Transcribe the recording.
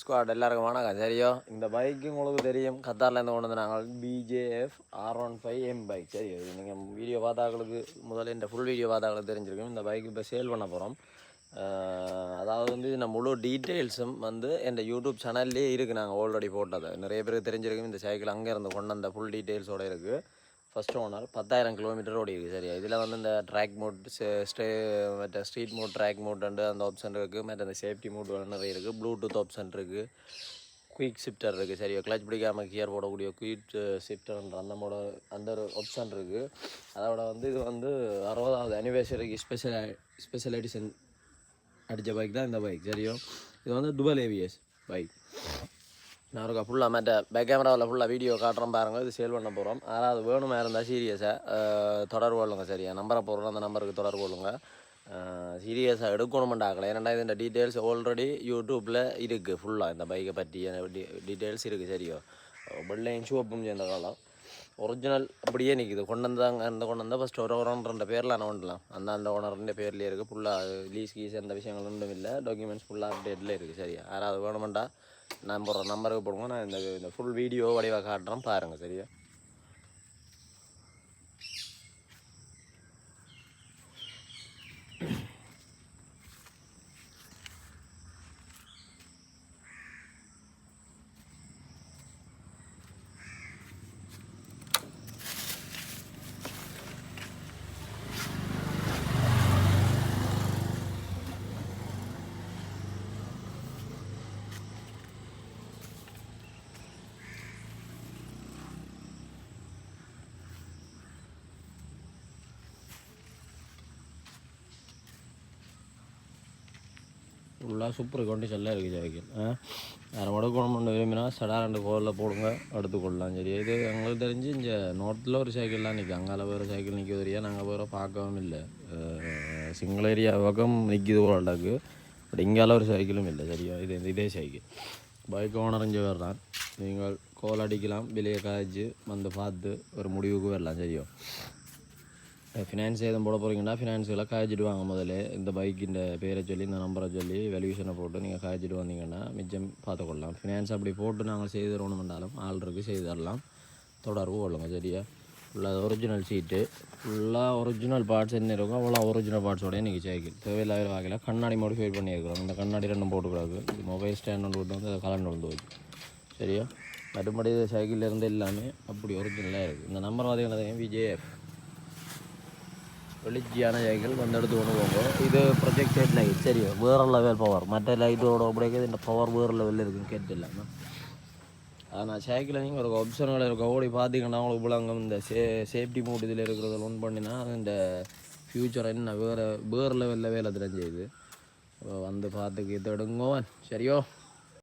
Squad எல்லாருக்கும் வணக்கம். சரியோ? இந்த பைக்கு உங்களுக்கு தெரியும். கத்தார்லேருந்து கொண்டு வந்து நாங்கள் BJF R one five M bike சரியோ இது நீங்கள் வீடியோ பார்த்தாக்களுக்கு முதல்ல இந்த ஃபுல் வீடியோ பார்த்தாக்களுக்கு தெரிஞ்சிருக்கும். இந்த பைக்கு இப்போ சேல் பண்ண போகிறோம் அதாவது வந்து இந்த முழு டீட்டெயில்ஸும் வந்து என் யூடியூப் சேனல்லே இருக்குது நாங்கள் ஆல்ரெடி போட்டது. நிறைய பேருக்கு தெரிஞ்சிருக்கும். இந்த சைக்கிள் அங்கே இருந்து கொண்டு வந்த ஃபுல் டீட்டெயில்ஸோடு இருக்குது ஃபர்ஸ்ட் ஓனர் பத்தாயிரம் கிலோமீட்டர் ஓடி இருக்குது சரியா இதில் வந்து இந்த ட்ராக் மோட் ஸ்டே மற்ற ஸ்ட்ரீட் மோட் ட்ராக் மோட் அந்த ஆப்ஷன் இருக்குது மற்ற இந்த சேஃப்டி மோட் நிறைய இருக்குது ப்ளூடூத் ஆப்ஷன் இருக்குது குயிக் ஷிஃப்டர் இருக்குது சரியா கிளச் பிடிக்காமல் கியர் போடக்கூடிய குயிக் ஷிஃப்டர்ன்ற அந்த மோட அந்த ஒரு ஆப்ஷன் இருக்குது அதோட வந்து இது வந்து அறுபதாவது அனிவர்சரிக்கு ஸ்பெஷல் ஸ்பெஷல் எடிஷன் அடித்த பைக் தான் இந்த பைக் சரியோ இது வந்து டுவல் ஏவிஎஸ் பைக் நான் இருக்கா ஃபுல்லாக மற்ற பேக் கேமராவில் ஃபுல்லாக வீடியோ காட்டுறோம் பாருங்கள் இது சேல் பண்ண போகிறோம் யாராவது வேணுமா இருந்தால் சீரியஸாக தொடர்பு கொள்ளுங்க சரியா நம்பரை போடுறோம் அந்த நம்பருக்கு தொடர்பு கொள்ளுங்க சீரியஸாக எடுக்கணுமெண்டாக்கல ஏன்னா இந்த டீட்டெயில்ஸ் ஆல்ரெடி யூடியூப்பில் இருக்குது ஃபுல்லாக இந்த பைக்கை பற்றிய டீட்டெயில்ஸ் இருக்குது சரியோ? வெள்ளையும் சிவப்பும் சேர்ந்த காலம். ஒரிஜினல் அப்படியே நிற்கிது கொண்டு வந்தாங்க அந்த கொண்டு வந்தால் ஃபஸ்ட் ஒரு ஓனர்ன்ற பேரில் நான் கொண்டலாம் அந்த அந்த ஓனர்ன்ற பேர்லேயே இருக்குது ஃபுல்லாக லீஸ் கீஸ் எந்த விஷயங்கள் ஒன்றும் இல்லை. டாக்குமெண்ட்ஸ் ஃபுல்லாக அப்டேட்டில் இருக்குது சரியா? யாராவது வேணுமெண்டா நம்பர் நம்பருக்கு போடுங்க. நான் இந்த இந்த ஃபுல் வீடியோ வடிவாக காட்டுறேன் பாருங்கள் சரியா? ஃபுல்லாக சூப்பர் கண்டிஷனில் இருக்குது சைக்கிள் மட குணம் பண்ண விரும்பினா சடா ரெண்டு கோலில் போடுங்க எடுத்துக்கொள்ளலாம். சரி இது எங்களுக்கு தெரிஞ்சு இங்கே நோர்த்தில் ஒரு சைக்கிள்லாம் நிற்கும் அங்கால வேறு சைக்கிள் நிற்க தெரியா நாங்கள் வேறு பார்க்கவும் இல்லை. சிங்கிள் ஏரியா பக்கம் நிற்கிது போலாக்கு பட் இங்கால ஒரு சைக்கிளும் இல்லை. சரியா? இது இதே சைக்கிள் பைக் ஓனர் இங்கே வரலாம் நீங்கள் கோல் அடிக்கலாம். வெளியே காய்ச்சி வந்து பார்த்து ஒரு முடிவுக்கு வரலாம். சரியா? ஃபினான்ஸ் எதுவும் போட போகிறீங்கன்னா ஃபினான்ஸுகளை காய்ச்சிட்டு வாங்க முதல்ல. இந்த பைக்கின் பேரை சொல்லி இந்த நம்பரை சொல்லி வெல்யூஷனை போட்டு நீங்கள் காய்ச்சிட்டு வந்தீங்கன்னா மிச்சம் பார்த்துக்கொள்ளலாம். ஃபினான்ஸ் அப்படி போட்டு நாங்கள் செய்து தரணுமென்றாலும் ஆள் செய்து தரலாம். தொடர்பு கொள்ளுங்கள் சரியா? ஃபுல்லாக ஒரிஜினல் சீட்டு ஃபுல்லாக ஒரிஜினல் பார்ட்ஸ் என்ன இருக்கோ அவ்வளோ ஒரிஜினல் பார்ட்ஸோடய இன்றைக்கி சைக்கிள் தேவையில்லாத வகையில் கண்ணாடி மாடிஃபை பண்ணியிருக்கிறோம். இந்த கண்ணாடி ரெண்டும் போட்டுக்கூடாது மொபைல் ஸ்டாண்ட் ஒன்று விட்டு வந்து அதை கலண்டு வந்து வச்சு. சரியா? மறுபடி சைக்கிளில் இருந்து எல்லாமே அப்படி ஒரிஜினலாக இருக்குது இந்த நம்பர் பார்த்தீங்கன்னா விஜேஎஃப் வெளிச்சியான சைக்கிள் வந்து எடுத்து கொண்டு போகும் இது ப்ரொஜெக்டட் லைட் சரி வேறு லெவல் பவர் மற்ற லைட்டோட அப்படியே இந்த பவர் வேறு லெவலில் இருக்குன்னு கேட்டு இல்லாமல் ஆனால் சைக்கிளில் நீங்கள் ஒரு ஆப்ஷன்கள் இருக்கும் ஓடி பார்த்தீங்கன்னா உங்களுக்கு போல அங்கே இந்த சே சேஃப்டி மூட் இதில் இருக்கிறத ஒன் பண்ணினா இந்த ஃப்யூச்சர் என்ன வேறு வேறு லெவலில் வேலை தெரிஞ்சுது வந்து பார்த்துக்கு இது எடுங்கோவன் சரியோ